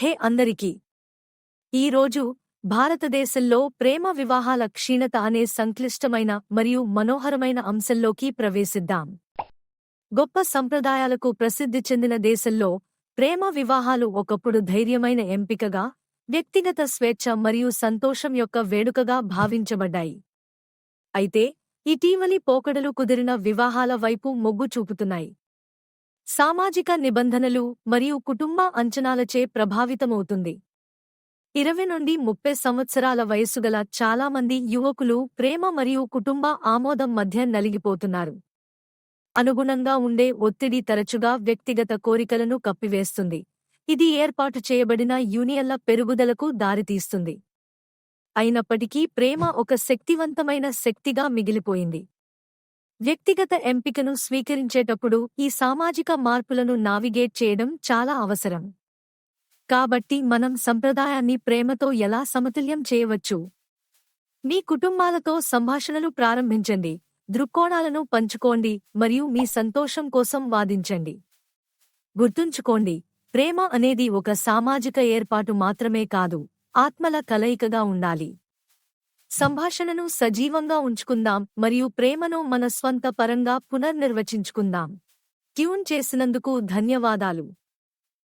హే అందరికీ. ఈరోజు భారతదేశంలో ప్రేమ వివాహాల క్షీణత అనే సంక్లిష్టమైన మరియు మనోహరమైన అంశంలోకి ప్రవేశిద్దాం. గొప్ప సంప్రదాయాలకు ప్రసిద్ధి చెందిన దేశంలో ప్రేమ వివాహాలు ఒకప్పుడు ధైర్యమైన ఎంపికగా వ్యక్తిగత స్వేచ్ఛ మరియు సంతోషం యొక్క వేడుకగా భావించబడ్డాయి. అయితే ఇటీవలి పోకడలు కుదిరిన వివాహాల వైపు మొగ్గు చూపుతున్నాయి. సామాజిక నిబంధనలు మరియు కుటుంబ అంచనాలచే ప్రభావితమవుతుంది. ఇరవై నుండి ముప్పై సంవత్సరాల వయస్సుగల చాలామంది యువకులు ప్రేమ మరియు కుటుంబ ఆమోదం మధ్య నలిగిపోతున్నారు. అనుగుణంగా ఉండే ఒత్తిడి తరచుగా వ్యక్తిగత కోరికలను కప్పివేస్తుంది. ఇది ఏర్పాటు చేయబడిన యూనియన్ల పెరుగుదలకు దారితీస్తుంది. అయినప్పటికీ ప్రేమ ఒక శక్తివంతమైన శక్తిగా మిగిలిపోయింది. వ్యక్తిగత ఎంపికను స్వీకరించేటప్పుడు ఈ సామాజిక మార్పులను నావిగేట్ చేయడం చాలా అవసరం. కాబట్టి మనం సంప్రదాయాన్ని ప్రేమతో ఎలా సమతుల్యం చేయవచ్చు? మీ కుటుంబాలతో సంభాషణలు ప్రారంభించండి. దృక్కోణాలను పంచుకోండి మరియు మీ సంతోషం కోసం వాదించండి. గుర్తుంచుకోండి ప్రేమ అనేది ఒక సామాజిక ఏర్పాటు మాత్రమే కాదు ఆత్మల కలయికగా ఉండాలి. సంభాషణను సజీవంగా ఉంచుకుందాం మరియు ప్రేమను మన స్వంత పరంగా పునర్నిర్వచించుకుందాం. ట్యూన్ చేసినందుకు ధన్యవాదాలు.